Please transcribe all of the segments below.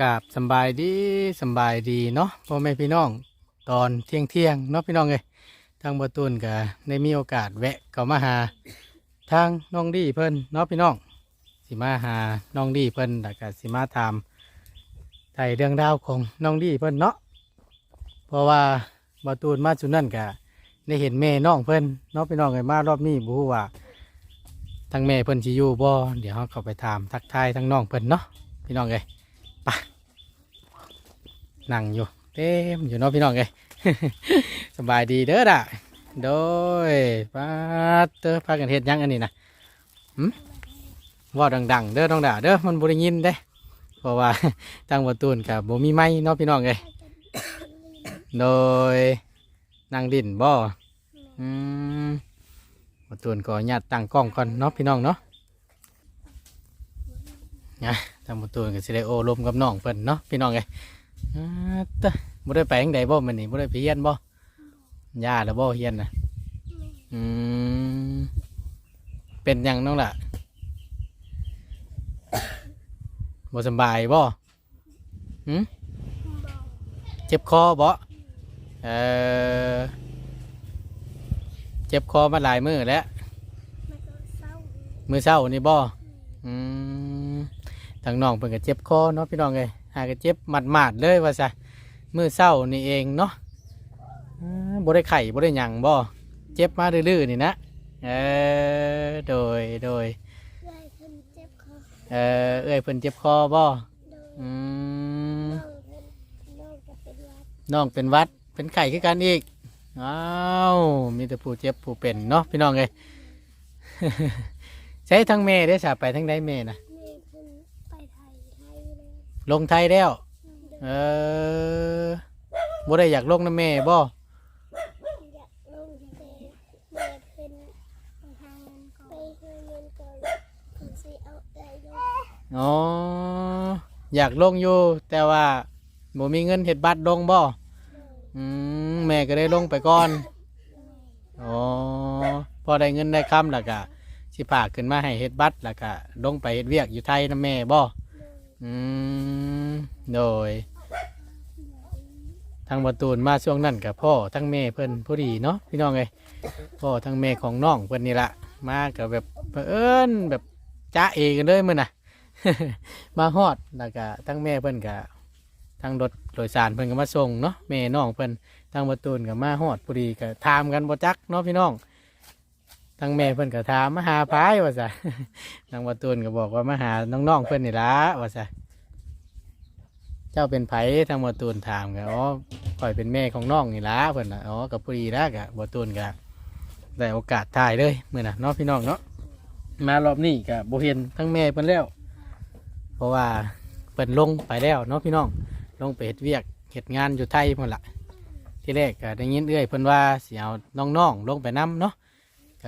กราบสบายดีสบายดีเนาะพ่อแม่พี่น้องตอนเที่ยงเที่ยงเนาะพี่น้องเลยทางบัตูนก็ได้มีโอกาสแวะเข้ามาหาทางน้องดีเพิ่นเนาะพี่น้องสิมาหาน้องดีเพิ่นแล้วก็สิมาถามไถ่เรื่องราวของน้องดีเพิ่นเนาะเพราะว่าบัตูนมาจุดนั่นก็ได้เห็นแม่น้องเพิ่นเนาะพี่น้องเลยมารอบนี้บู้ว่าทางแม่เพิ่นสิอยู่บ่เดี๋ยวเราเข้าไปถามทักทายทางน้องเพิ่นเนาะพี่น้องเลย นั่งอยู่เต็มอยู่เนาะพี่น้องเอ้ยสบายดีเด้อด่ะโดยปาดเด้อพากันเฮ็ดยังอันนี้นะหึว่าดังๆ เด้อน้องด่าเด้อมันบ่ได้ยินเด้เพราะว่าทางประตูนกับบ่มีไม้เนาะพี่น้องเอ้ยโดยนั่งดินบ่อืมประตูนก็ญาตตั้งกล้องก่อนเนาะพี่น้องเนาะนะ ทางประตูนก็สิได้โอ้ลมกับน้องเพิ่นเนาะพี่น้องเอ้ยอ่าตะบ่ได้ไปทางใดบ่มันนี่บ่ได้ไปเฮียนบ่ย่าแล้วบ่เฮียนน่ะอืมเป็นหยังน้องล่ะบ่สำบายบ่หืมเจ็บคอบ่เออเจ็บคอมาหลายมื้อแล้วมันก็เศร้ามื้อเช้านี่บ่อืมทางน้องเพิ่นก็เจ็บคอเนาะพี่น้องเอ้ยหาก็เจ็บหมาดๆเลยว่าซะมื้อเช้านี่เองเนาะอ่าบ่ได้ไข้บ่ได้หยังบ่เจ็บมาดื้อๆนี่นะเออโดยโดยเลยเพิ่นเจ็บคอเออเอ้ยเพิ่นเจ็บคอบ่โดยอืม น้องเพิ่นน้องก็เป็นหวัดน้องเป็นหวัดเป็นไข้คือกันอีก อ้าวมีแต่ผู้เจ็บผู้เป็นเนาะพี่น้องเอ้ยใช้ทั้งแม่ได้อสาไปทั้งใดแม่น่ะ แม่เพิ่นไปไทยไทยเลยลงไทยแล้วโดเอยอบ่ได้อยากลงนะแม่บ่อยากลงแต่แม่เพิ่นไปหาเงินก่อนไปหาเงินก่อนเพิ่นสิเอาได้ลงอ๋ออยากลงอยู่ แต่ว่าบ่มีเงินเฮ็ดบัตรลงบ่อืมแม่ก็ได้ลงไปก่อนอ๋อพอได้เงินได้คำแล้วก็สิพาขึ้นมาให้เฮ็ดบัตรแล้วก็ลงไปเฮ็ดเวียกอยู่ไทยนะแม่บ่ อืมโดยทางประตูนมาช่วงนั้นกับพ่อทั้งแม่เพิ่อนพอดีเนาะพี่น้องเอ้ยพ่อทั้งแม่ของน้องเพิ่อนนี่ละมากับแบบเผอิญแบบจ้าเอกันเลยมื้อน่ะ มาฮอดแล้วก็ทั้งแม่เพิ่อนก็ทั้งรถโดยสารเพิ่อนก็มาส่งเนาะแม่น้องเพิ่อนทางประตูนก็มาฮอดพอดีก็ถามกันบ่จักเนาะพี่น้อง ทั้งแม่เพิ่นก็ถามมาหาพายว่าซะทางประตูนก็บอกว่ามาหาน้องๆเพิ่นนี่ล่ะว่าซะเจ้าเป็นไผทางประตูนถามก็อ๋อข่อยเป็นแม่ของน้องนี่ล่ะเพิ่นน่ะอ๋อกับปุรีละกะบ่ตูนกะได้โอกาสถ่ายเลยมื้อน่ะเนาะพี่น้องเนาะมารอบนี้กะบ่เห็นทั้งแม่เพิ่นแล้ว เพราะว่าเพิ่นลงไปแล้วเนาะพี่น้องลงไปเฮ็ดเวียกเฮ็ดงานอยู่ไทยพุ่นล่ะที่แรกก็ได้ยินเอื้อยเพิ่นว่าสิเอาน้องๆลงไปนํเนาะ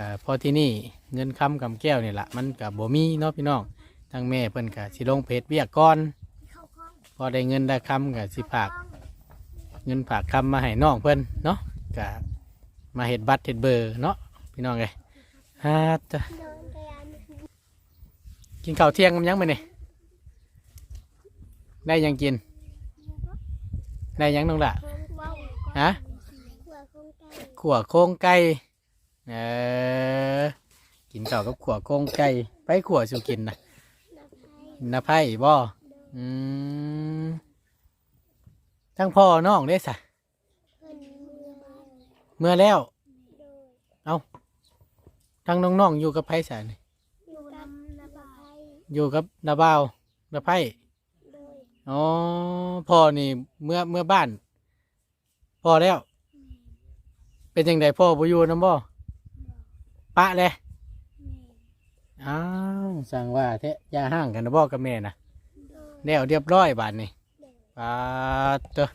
ก็พอที่นี่เงินคำกำแก้วนี่ล่ะมันก็บ่มีเนาะพี่น้องทั้งแม่เพิ่นก็สิลงเฮ็ดเวียกก่อน พอได้เงินได้คำก็สิฝากเงินฝากคำมาให้น้องเพิ่นเนาะกะมาเห็ดบัตรเห็ดเบอร์เนาะพี่น้องเลยฮ่าจ้ะกินข้าวเที่ยงกันยังไปเนี่ยได้ยังกิน ได้ยังน้องละฮะขั่วโค้งไก่ เออ กินข้าวกับขัวโค้งไก่ไปขัวสุกินนะนาไพ่บ่อืมทั้งพ่อน้องได้สะเพิ่นเมื่อแล้วโดยทั้งน้องๆอยู่กับไพ่สานี่อยู่กับนับให้อยู่กับนาบ่าวนาไพ่อ๋อพ่อนี่เมื่อเมื่อบ้านพ่อแล้ว เป็นยังไงพ่อบ่อยู่นำบ่ ปะเลยแม่อ้าวสั่งว่าแท้อย่าห่างกันนะบ่กับแม่นะโดยแล้วเรียบร้อยบาดนี่ปาดเตอะ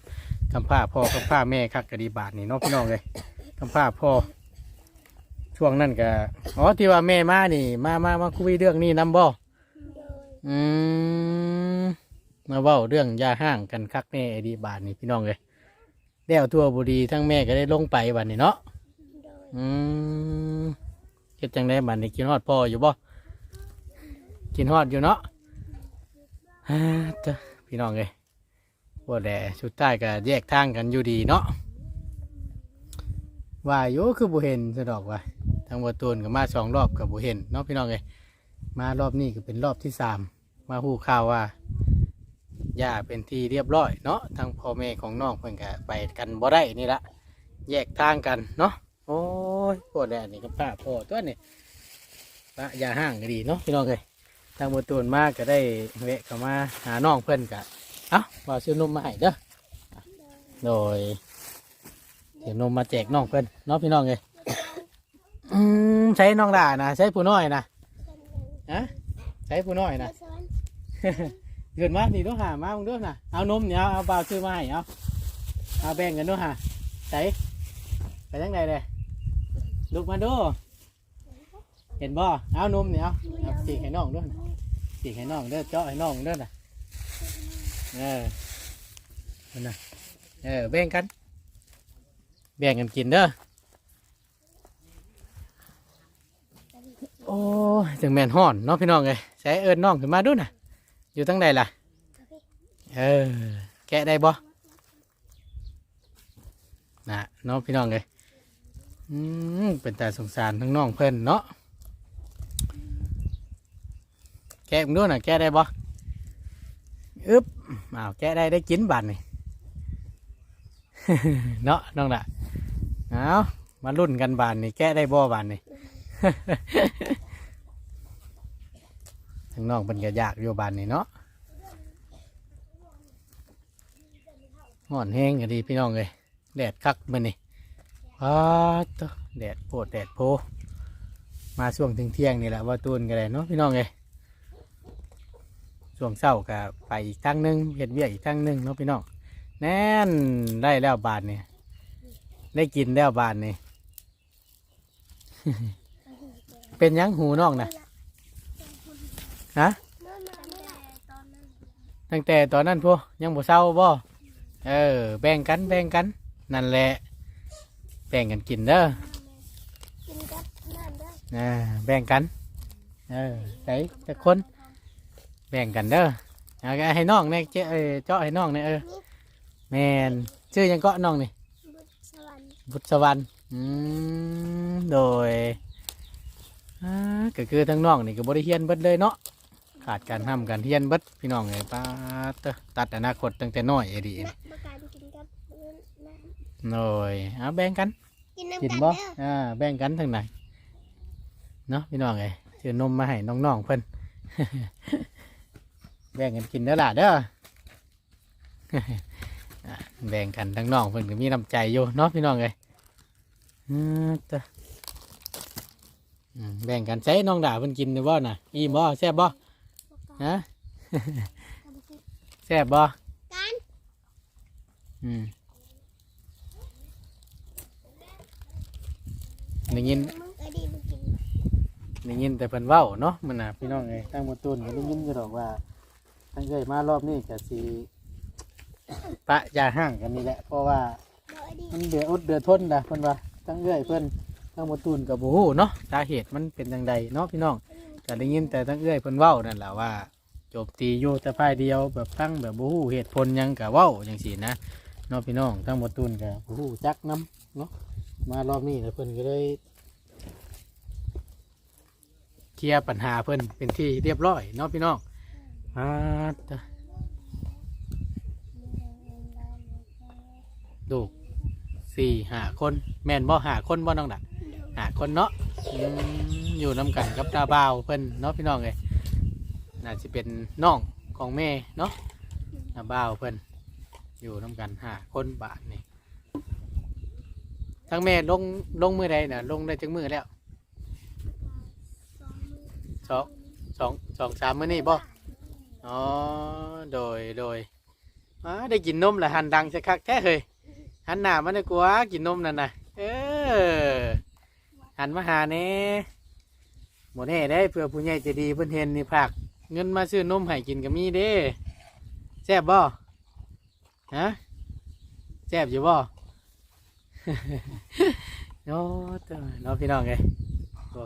คำผ้าพ่อคำผ้าแม่คักกะดีบาดนี่เนาะพี่น้องเลยคำผ้าพ่อช่วงนั้นก็อ๋อที่ว่าแม่มานี่ มามามาคุยเรื่องนี้นำบ่โดยอืมมาเว้าเรื่องอย่าห่างกันคักแน่ไอ้ดีบาดนี่พี่น้องเลยแล้วทั่วบุรีทั้งแม่ก็ได้ลงไปบัดนี่เนาะโดยอืมเฮ็ดจังไดบัดนี้กินฮอดพ่ออยู่บ่กินฮอดอยู่เนาะฮ่าจ้าพี่น้องเอ้ยว่าแต่สุดท้ายก็แยกทางกันอยู่ดีเนาะว่าอยู่คือบุเห็นสะดอกว่าทางบัวตูนก็มาสองรอบกับบุเห็นเนาะพี่น้องเลยมารอบนี้ก็เป็นรอบที่สามมาหู้ข่าวว่าย่าเป็นที่เรียบร้อยเนาะทางพ่อแม่ของน้องเพิ่นก็ไปกันบ่ได้นี่ละแยกทางกันเนาะโอ้ ยปวดแดดนี่ก็ป้าพ่อตัวนี่ป้าอย่าห่างก็ดีเนาะพี่น้องเลยทางบัวตูนมาก็ได้แวะเข้ามาหาน้องเพิ่นกะเอ้าว่าซื้อนมมาให้เด้อโดยเดี๋ยวนมมาแจกน้องเพิ่นเน้องพี่น้องเลยอืมใช้น้องด่านะใช้ผู้น้อยนะฮะใช้ผู้น้อยนะเกิดมานี่ต้องหามามึงด้วยนะเอานมเนี่ยเอาเอาเปล่าซื้อมาให้เอาเอาแบ่งกันด้วยฮะใช้ไปทั้งใดเลย ลุกมาดู เห็นบ่เอานมเนี่ยเอาเอาสีกให้น้องด้วยนะสีกให้น้องเด้อเจาะให้น้องเด้อนะเออนั่นนะเออแบ่งกัน แบ่งกันกินเด้อ โอ้ยถึงแมนห่อนเนาะพี่น้องเลยใช้เอิญน้องขึ้นมาดูนะอยู่ทั้งใดล่ะ เออ แกะได้บ่นะเน้องพี่น้องเลย อืมเป็นตาสงสารทั้งน้องเพิ่อนเนาะแกะมึงดูน่ะแกะได้บ่อึ๊บอ้าวแกะได้ได้กินบัตรนี่ เนาะน้องละเอามารุ่นกันบานนี่แกะได้บ่บานนี่ ทั้งน้องเป็นก็ยากอยู่บานนี่เนาะห่อนแห้งก็ดีพี่น้องเลยแดดคักมันนี่ ว้าตวแดดโพดแดดโพ มาช่วงถึงเที่ยงนี่แหละว่าตูนกันเลยเนาะพี่น้องเลยช่วงเช้าก็ไปอีกทางหนึงเห็ดเวียอีกทางหนึงเนาะพี่น้องแน่นได้แล้วบาทนี่ได้กินแล้วบาทนี่ เป็นยังหูน้องนะฮะนอนมาเมื่อตอนนั้นตั้งแต่ตอนนั้นพวกยังบ่เศร้าบ่เออแบ่งกันแบ่งกัน นั่นแหละ แบ่งกันกินเด้อกินกับน้ำด้วยอ่าแบ่งกัน เออใส่แต่คน แบ่งกันเด้อเอาก็ให้น้องเนี่ยเจาะเออเจาะให้น้องเนี่ยเออแมนชื่อหยังเกาะน้องนี่บุตรสวรรค์บุษวรรณอืมโดยอ่าก็คือทั้งน้องนี่ก็บริเฮียนเบิดเลยเนาะขาดการทำการเฮียนเบิดพี่น้องเลยป้าดเด้อตัดอนาคตตั้งแต่น้อยไอ้ดี และประการกินกับน้ำ โดยเอาแบ่งกันกินน้ำกิกันนบ่เด้ออ่าแบ่งกันทางไหนเนาะพี่น้องเลยซื้อนมมาให้น้องๆเพิ่น แบ่งกันกินเด้อล่ะเด้อ อะแบ่งกันทั้งน้องเพิ่นก็มีน้ำใจอยู่เนาะพี่น้องเลยอืมจ้ะอืมแบ่งกันใช้น้องด่าเพิ่นกินได้บ่น่ะอิ่มบ่แซ่บบ่ฮะ แซ่บบ่กัน อืม ได้ยินมึงเออดีมึงกินได้ยินแต่เพิ่นเว้าเนาะมันน่ะพี่น้องเอ้ยตั้งบนต้นก็ได้ยินอยู่ดอกว่าตั้งใจมารอบนี้ก็สิปะยาห่างกันนี่แหละเพราะว่ามันเดือดอดเดือดทนนะเพิ่นว่าตั้งเอ้ยเพิ่นตั้งบนต้นก็บ่ฮู้เนาะสาเหตุมันเป็นจังใดเนาะพี่น้องก็ได้ยินแต่ตั้งเอ้ยเพิ่นเว้านั่นแหละว่าจมตีอยู่แต่ฝ่ายเดียวแบบตั้งแบบบ่ฮู้เหตุผลยังก็เว้าจังซี่นะเนาะพี่น้องตั้งบนต้นก็บ่ฮู้จักนํเนาะ มารอบนี้แล้วเพิ่นก็เลยเคลียร์ปัญหาเพิ่นเป็นที่เรียบร้อยเนาะพี่น้องอ่าจ้ะดูกสี่หาคน แม่นบ่หาคนบ่น้องดักหาคนเนาะอืมอยู่น้ำกันกับตาบ่าวเพิ่นเนาะพี่น้องเลยน่าจะเป็นน้องของแม่เนาะตาบ่าวเพิ่นอยู่น้ำกันหาคนบาทนี่ ทั้งแม่ลงลงมือใดน่ะ ลงได้จังมือแล้วสองสองสองสามมื้อนี่บ่อ๋อโดยโดยอ๋อได้กินนมละหันดังสักคักแท้เฮ้ยหันหน้ามาได้กว่ากินนมนั่นน่ะเออหันมาหาแน่หมดแน่ได้เพื่อผู้ใหญ่จะดีเพิ่นเห็นนี่ผักเงินมาซื้อนมให้กินก็มีเด้แซ่บบ่ฮะแซ่บอยู่บ่ โอ้ตัน้องพี่น้องไงตัว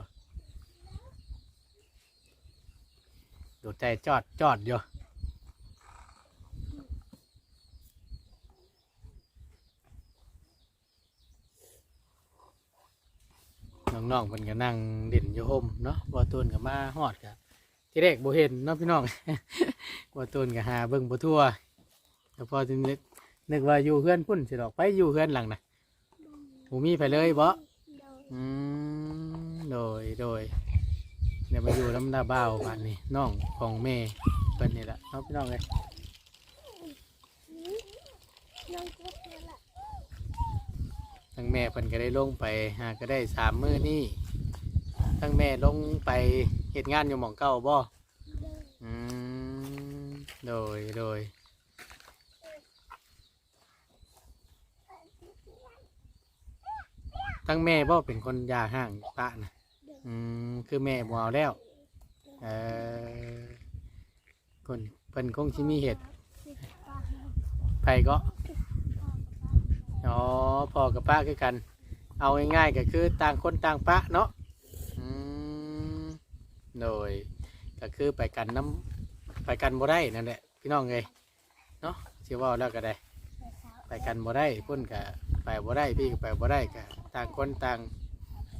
ดูใจจอดจอดอยู่น้องๆมันก็นั่งเด่นอยู่ห่มเนาะบอตูนกับมาหอดกับที่แรกบ่เห็นเนาะพี่น้องบอตูนกับหาเบิ่งบ่ทั่วแต่พอจะนึกนึกว่าอยู่เพื่อนพุ่นสิดอกไปอยู่เพื่อนหลังนะ บ่มีไปเลยบ่โดยอืมโดยโดยเดี๋ยวมาอยู่ลำดาบ่าวบ้านนี้น้องของแม่เพิ่นนี่แหละเนาะพี่น้องเอ้ยน้องเจ็บแล้วล่ะทั้งแม่เพิ่นก็ได้ลงไปหาก็ได้สามมื้อนี่ทั้งแม่ลงไปเฮ็ดงานอยู่หม่องเก่าบ่ โดยอืมโดยโดย ทั้งแม่บ่เป็นคนยาห่างปะนะอืมคือแม่บ่เอาแล้ว เออคนเพิ่นคงสิมีเหตุสิป้าไผก็อ๋อพ่อกับป้าคือกัน เอาง่ายๆก็คือต่างคนต่างปะเนาะอืมโดยก็คือไปกันน้ำไปกันบ่ได้นั่นแหละพี่น้องเลยเนาะสิเว่าแล้วก็ได้ ไปกันบ่ได้พุ่นก็ไปบ่ได้พี่ก็ไปบ่ได้ก็ ต่างคนต่าง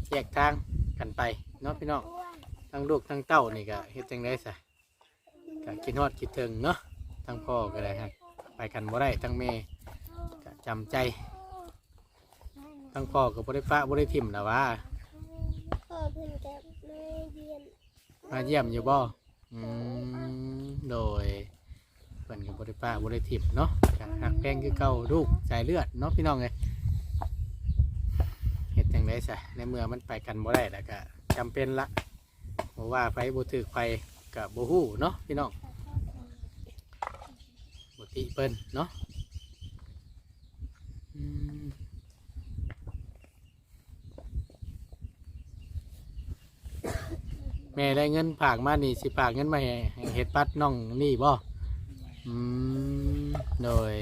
แยกทางกันไปเนาะพี่น้องอ้วนทั้งลูกทั้งเต้านี่ก็เฮ็ดจังได๋ซะก็คิดฮอดคิดถึงเนาะทั้งพ่อก็ได้ฮะไปกันบ่ได้ทั้งแม่ก็จำใจทั้งพ่อก็บ่ได้ปะบ่ได้ทิ่มนะว่าพ่อเพิ่นกับแม่เรียนมาเยี่ยมอยู่บ่อืมโดยเพิ่นก็บ่ได้ปะบ่ได้ทิ่มเนาะก็หักแพงคือเก่าลูกสายเลือดเนาะพี่น้องเอ้ยเฮ็ดจัง ได๋ซะในเมื่อมันไปกันบ่ได้แล้วก็จำเป็นละบ่ว่าไผบ่ถูกไผก็บ่ฮู้เนาะพี่น้องบุติเปิ้นเนาะแม่ได้เงินผากมานี่สิผากเงินมาให้เฮ็ดปัดน้องนี่บ่อืมโดย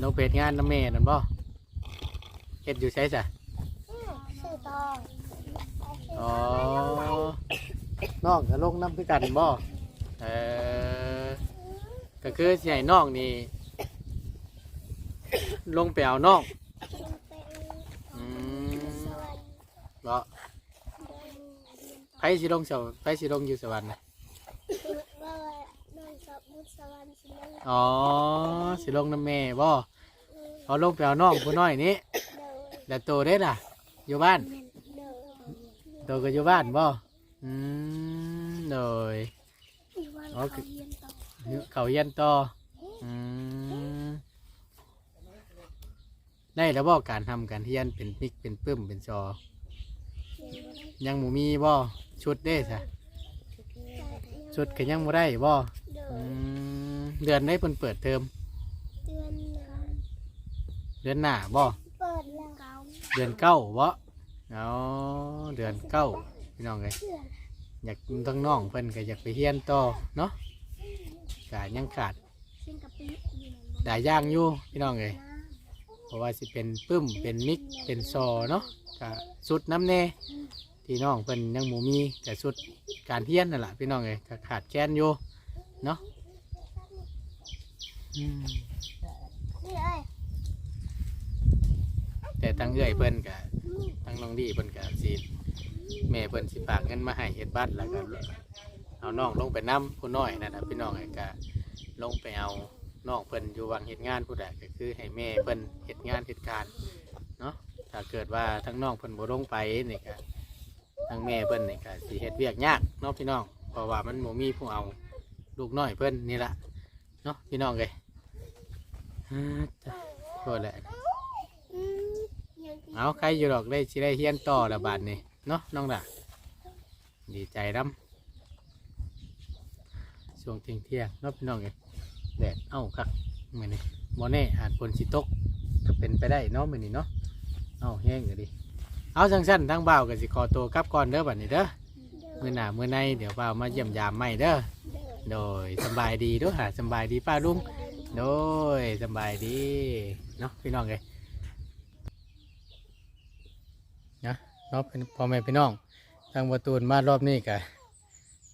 น้องเพจงานน้ำแม่นั่นบ่เฮ็ดอยู่ใช่จ้ะชื่อต อ๋อน้องก็ลงน้ำคือกันบ่เออก็คือสิให้น้องนี่ลงไปเอาน้องเป็นอืมสวรรค์บ่โดยไผสิลงเสาไผสิลงอยู่สวรรค์นะคือว่าน้องสอบบุญสวรรค์สิน้องอ๋อสิลงน้ำแม่บ่เอาลงไปเอาน้องผู้น้อยนี้โดยแล้วโตได้ล่ะ อยู่บ้านโดย โตก็อยู่บ้านบ่อืมโดยอีวันอ๋อเขาคือเรียนต่อเขาเย็นต่ออืมได้แล้วบ่การทำการเทียนเป็นปิกเป็นปึ้มเป็นจอเรียนบ่ได้ยังหมูมีบ่ชุดเด้ซะชุดก็ยังบ่ได้บ่โดอืยมเดือนได้เพิ่นเปิดเทอมเดือนหนึ่งเดือนหน้าบ่เปิดแล้วเก้าเดือนเก้าบ่ เอาเดือนเก้าพี่น้องเลยอยากทั้งน้องเพิ่นก็อยากไปเฮียนต่อเนาะกายังขาดซึ่งกะปิอยู่ในหลายอย่างอยู่พี่น้องเลยเพราะว่าสิเป็นปึ้มเป็นมิกเป็นซอเนาะกะสุดน้ำแน่ที่น้องเพิ่นยังหมูมีแต่สุดการเฮียนนั่นแหละพี่น้องเลยก็ขาดแคลนอยู่เนาะอืมำนี่เอ้ย แต่ตั้งเอื้อยเพิ่นกะตั้งน้องดีเพิ่นกะสิแม่เพิ่นสิฝากเงินมาให้เฮ็ดบัตรแล้วก็เอาน้องลงไปนํผู้น้อยนั่นนะพี่น้องกะลงไปเอาน้องเพิ่นอยู่วังเฮ็ดงานผู้ใดก็คือให้แม่เพิ่นเฮ็ดงานเฮ็ดการเนาะถ้าเกิดว่าทั้งน้องเพิ่นบ่ลงไปนี่ก็ทั้งแม่เพิ่นนี่ก็สิเฮ็ดเวียกยากเนาะพี่น้องเพราะว่ามันบ่มีผู้เอาลูกน้อยเพิ่นนี่ละเนาะพี่น้องเอ้ยอ่าโทษแหละอืมยังกิน เอาใครอยู่หรอกได้สิได้เฮียนต่อละบาทนี่เนาะน้องด่าดีใจน้ำช่วงเที่ยงเที่ยงนาะพี่น้องเอ้ยแดดเอ้าคักมือนี่โมเน่อาจฝนสิตกก็เป็นไปได้เนาะมือนี่เนาะเอ้าแห้งเลยดิเอาสั้นๆทั้งบ่าวกับสิขอตัวกลับก่อนเด้อบัดนี้เด้อเมือหน้ามือในเดี๋ยวบ่าวมาเยี่ยมยามใหม่เด้อโดยสบายดีด้วยหาสบายดีป้าลุงโดยสบายดีเนาะพี่น้องเลยนะ เนาะเป็นพ่อแม่พี่น้องทางประตูนมารอบนี้กะ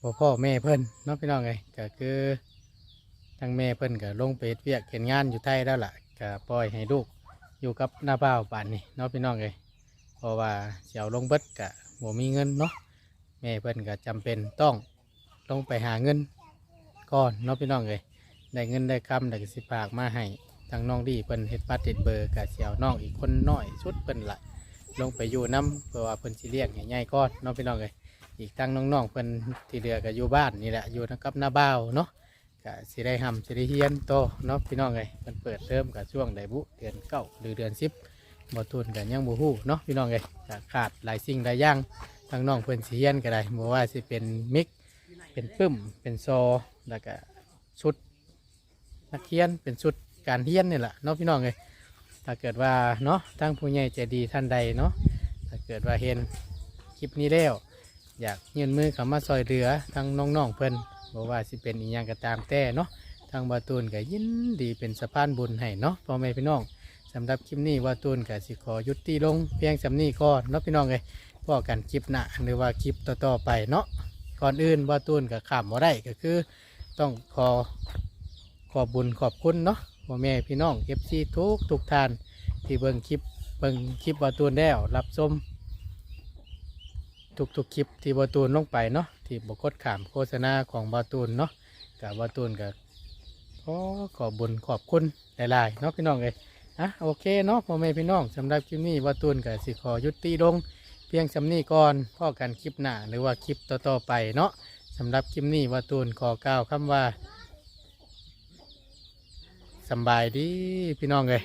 พ่อพ่อแม่เพิ่นเนาะพี่น้องเลยก็คือทางแม่เพิ่นก็ลงไปเฮ็ดเวียกเห็นงานอยู่ไทยแล้วล่ะก็ปล่อยให้ลูกอยู่กับหน้าบ้าวป่านนี้เนาะพี่น้องเลยเพราะว่าเสียวลงเบิดกะบ่มีเงินเนาะแม่เพิ่นก็จำเป็นต้องลงไปหาเงินก่อนเนาะพี่น้องเลยได้เงินได้คำได้สิฝากมาให้ทางน้องดีเพิ่นเฮ็ดบัตรเฮ็ดเบอร์กับเสียวน้องอีกคนน้อยสุดเพิ่นละ ลงไปอยู่น้ำเพราะว่าเพิ่นสิเลี้ยงให้ใหญ่ก่อนเนาะพี่น้องเลยอีกทั้งน้องๆเพิ่นที่เหลือก็อยู่บ้านนี่แหละอยู่กับหน้าบ้าวเนาะก็สิได้ทำสิได้เฮียนโตเนาะพี่น้องเลยเพิ่นเปิดเทอมกับช่วงใดบุเดือนเก้าหรือเดือนสิบบ่ทุนกันยังบ่ฮู้เนาะพี่น้องเอ้ยก็ขาดหลายสิ่งหลายอย่างทางน้องเพิ่นสิเฮียนก็ได้บ่ว่าสิเป็นมิกเป็นปึ้มเป็นซอแล้วก็ชุดนักเรียนเป็นชุดการเฮียนนี่แหละเนาะพี่น้องเอ้ย ถ้าเกิดว่าเนาะทางผู้ใหญ่ใจดีท่านใดเนาะถ้าเกิดว่าเห็นคลิปนี้แล้ว อยากยื่นมือเข้ามาซอยเหลือทางน้องๆเพิ่นบ่ว่าสิเป็นอีหยังก็ตามแต่เนาะทางบาตูนก็ยินดีเป็นสะพานบุญให้เนาะพ่อแม่พี่น้องสำหรับคลิปนี้วาตูนกับสิขอยุติลงเพียงสำนี้ก่อนเนาะพี่น้องเลยพอกันคลิปหน้าหรือว่าคลิปต่อๆไปเนาะก่อนอื่นวาตูนกับขามบ่ได้ก็คือ ต้องขอขอบบุญขอบคุณเนาะ พ่อแม่พี่น้องเอฟซีทุกทุกท่านที่เบิ่งคลิปเบิ่งคลิปว่าตูนแล้วรับชมทุกๆคลิปที่บาตูนลงไปเนาะที่บกดขามโฆษณาของบาตูนเนาะกับบาตูนกับขอขอบบุญขอบคุณหลายๆเนาะพี่น้องเลยอะโอเคเนาะพ่อแม่พี่น้องสำหรับคลิปนี้ว่าตูนกับสิขอยุติลงเพียงสำนี้ก่อนพ่อกันคลิปหน้าหรือว่าคลิปต่อๆไปเนาะสำหรับคลิปนี้ว่าตูนขอกล่าวคำว่า สบายดีพี่น้องเลย